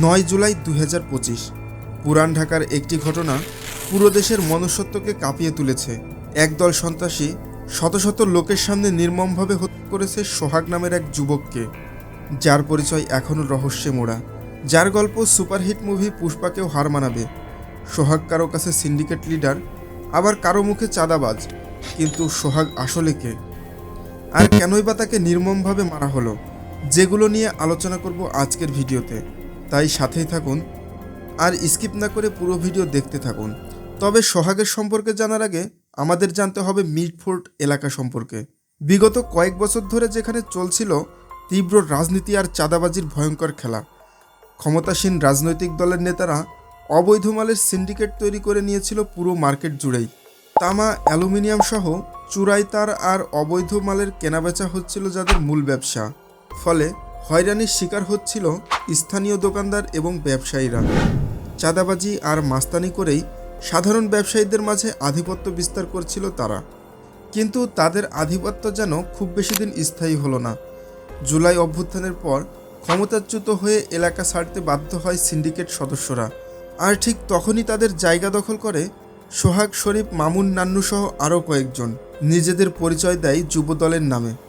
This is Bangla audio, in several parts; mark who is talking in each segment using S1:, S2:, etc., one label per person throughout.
S1: নয় জুলাই দু হাজার পঁচিশ, পুরান ঢাকার একটি ঘটনা পুরো দেশের মনুষ্যত্বকে কাঁপিয়ে তুলেছে। একদল সন্ত্রাসী শত শত লোকের সামনে নির্মমভাবে হত্যা করেছে সোহাগ নামের এক যুবককে। যার পরিচয় এখনও রহস্যে মোড়া। যার গল্প সুপারহিট মুভি পুষ্পাকেও হার মানাবে। সোহাগ কারও কাছে সিন্ডিকেট লিডার, আবার কারও মুখে চাঁদাবাজ। কিন্তু সোহাগ আসলে কে? আর কেনই বা তাকে নির্মমভাবে মারা হলো? যেগুলো নিয়ে আলোচনা করব আজকের ভিডিওতে। তাই সাথেই থাকুন। আর স্কিপ না করে পুরো ভিডিও দেখতে থাকুন। তবে সোহাগের সম্পর্কে জানার আগে আমাদের জানতে হবে মিডফোর্ট এলাকা সম্পর্কে। বিগত কয়েক বছর ধরে যেখানে চলছিল তীব্র রাজনীতি আর চাঁদাবাজির ভয়ঙ্কর খেলা। ক্ষমতাসীন রাজনৈতিক দলের নেতারা অবৈধ মালের সিন্ডিকেট তৈরি করে নিয়েছিল পুরো মার্কেট জুড়েই। তামা অ্যালুমিনিয়াম সহ চুরাই তার আর অবৈধ মালের কেনাবেচা হচ্ছিল যাদের মূল ব্যবসা। ফলে হয়রানির শিকার হচ্ছিল স্থানীয় দোকানদার এবং ব্যবসায়ীরা। চাঁদাবাজি আর মাস্তানি করেই সাধারণ ব্যবসায়ীদের মাঝে আধিপত্য বিস্তার করছিল তারা। কিন্তু তাদের আধিপত্য যেন খুব বেশি দিন স্থায়ী হলো না। জুলাই অভ্যুত্থানের পর ক্ষমতাচ্যুত হয়ে এলাকা ছাড়তে বাধ্য হয় সিন্ডিকেট সদস্যরা। আর ঠিক তখনই তাদের জায়গা দখল করে সোহাগ শরীফ, মামুন নান্নুসহ আরও কয়েকজন। নিজেদের পরিচয় দেয় যুব দলের নামে।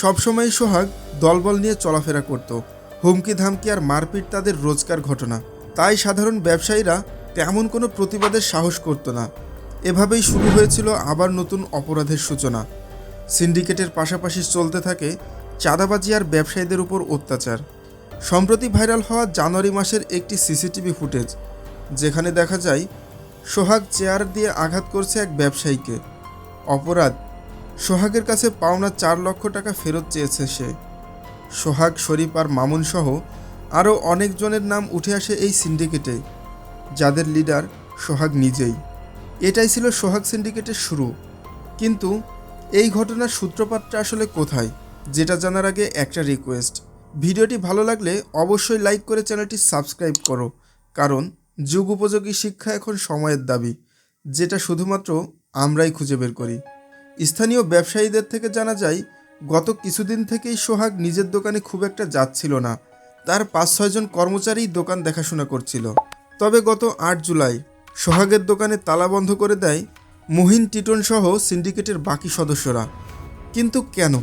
S1: সবসময় সোহাগ দলবল নিয়ে চলাফেরা করত। হুমকি ধামকি আর মারপিট তাদের রোজকার ঘটনা। তাই সাধারণ ব্যবসায়ীরা তেমন কোনো প্রতিবাদের সাহস করত না। এভাবেই শুরু হয়েছিল আবার নতুন অপরাধের সূচনা। সিন্ডিকেটের পাশাপাশি চলতে থাকে চাঁদাবাজি আর ব্যবসায়ীদের উপর অত্যাচার। সম্প্রতি ভাইরাল হওয়া জানুয়ারি মাসের একটি সিসিটিভি ফুটেজ, যেখানে দেখা যায়, সোহাগ চেয়ার দিয়ে আঘাত করছে এক ব্যবসায়ীকে। অপরাধ সোহাগের কাছে পাওনা চার লক্ষ টাকা ফেরত চেয়েছে সে। সোহাগ, শরীফ আর মামুন সহ আরও অনেকজনের নাম উঠে আসে এই সিন্ডিকেটে। যাদের লিডার সোহাগ নিজেই। এটাই ছিল সোহাগ সিন্ডিকেটের শুরু। কিন্তু এই ঘটনার সূত্রপাতটা আসলে কোথায়, যেটা জানার আগে একটা রিকোয়েস্ট ভিডিওটি ভালো লাগলে অবশ্যই লাইক করে চ্যানেলটি সাবস্ক্রাইব করো। কারণ যুগ উপযোগী শিক্ষা এখন সময়ের দাবি, যেটা শুধুমাত্র আমরাই খুঁজে বের করি। স্থানীয় ব্যবসায়ীদের থেকে জানা যায়, গত কিছুদিন থেকেই সোহাগ নিজের দোকানে খুব একটা যাচ্ছিল না। তার পাঁচ ছয়জন কর্মচারী দোকান দেখাশোনা করছিল। তবে গত আট জুলাই, সোহাগের দোকানে তালা বন্ধ করে দেয় মুহিন, টিটন সহ সিন্ডিকেটের বাকি সদস্যরা। কিন্তু কেন?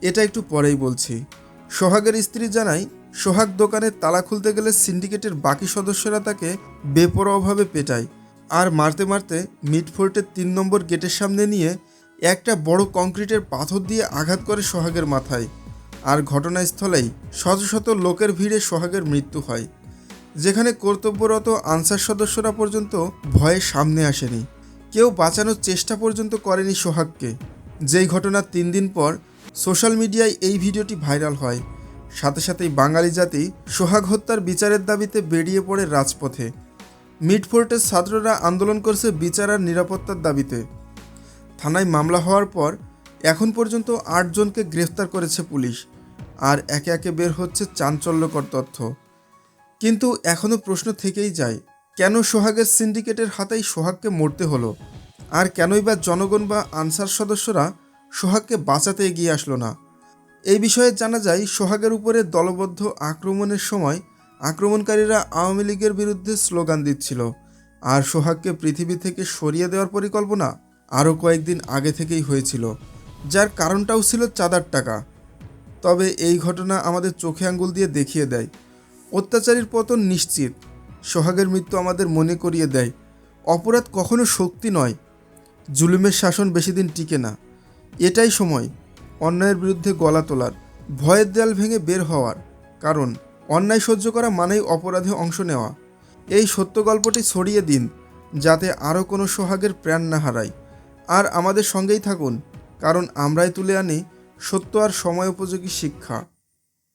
S1: এটা একটু পরেই বলছি। সোহাগের স্ত্রী জানায়, সোহাগ দোকানে তালা খুলতে গেলে সিন্ডিকেটের বাকি সদস্যরা তাকে বেপরোয়াভাবে পেটায়। আর মারতে মারতে মিডফোর্টের তিন নম্বর গেটের সামনে নিয়ে একটা বড় কংক্রিটের পাথর দিয়ে আঘাত করে সোহাগের মাথায়। আর ঘটনাস্থলেই শত শত লোকের ভিড়ে সোহাগের মৃত্যু হয়। যেখানে কর্তব্যরত আনসার সদস্যরা পর্যন্ত ভয়ে সামনে আসেনি। কেউ বাঁচানোর চেষ্টা পর্যন্ত করেনি সোহাগকে। যেই ঘটনার তিন দিন পর সোশ্যাল মিডিয়ায় এই ভিডিওটি ভাইরাল হয়। সাথে সাথেই বাঙালি জাতি সোহাগ হত্যার বিচারের দাবিতে বেরিয়ে পড়ে রাজপথে। মিডফোর্টের ছাত্ররা আন্দোলন করছে বিচার আর নিরাপত্তার দাবিতে। থানায় মামলা হওয়ার পর এখন পর্যন্ত আটজনকে গ্রেফতার করেছে পুলিশ, আর একে একে বের হচ্ছে চাঞ্চল্যকর তথ্য। কিন্তু এখনও প্রশ্ন থেকেই যায়, কেন সোহাগের সিন্ডিকেটের হাতেই সোহাগকে মরতে হলো? আর কেনই বা জনগণ বা আনসার সদস্যরা সোহাগকে বাঁচাতে এগিয়ে আসলো না? এই বিষয়ে জানা যায়, সোহাগের উপরে দলবদ্ধ আক্রমণের সময় আক্রমণকারীরা আওয়ামী লীগের বিরুদ্ধে স্লোগান দিচ্ছিল। আর সোহাগকে পৃথিবী থেকে সরিয়ে দেওয়ার পরিকল্পনা আরও কয়েকদিন আগে থেকেই হয়েছিল, যার কারণটাও ছিল চাঁদার টাকা। তবে এই ঘটনা আমাদের চোখে আঙ্গুল দিয়ে দেখিয়ে দেয়। অত্যাচারীর পতন নিশ্চিত, সোহাগের মৃত্যু আমাদের মনে করিয়ে দেয়। অপরাধ কখনো শক্তি নয়, জুলুমের শাসন বেশি দিন টিকে না। এটাই সময়, অন্যায়ের বিরুদ্ধে গলা তোলার, ভয়ের দেয়াল ভেঙে বের হওয়ার। কারণ, অন্যায় সহ্য করা মানেই অপরাধে অংশ নেওয়া। এই সত্য গল্পটি ছড়িয়ে দিন, যাতে আরও কোনো সোহাগের প্রাণ না হারায়। আর আমাদের সঙ্গেই থাকুন কারণ আমরাই তুলে আনি সত্য আর সময় উপযোগী শিক্ষা।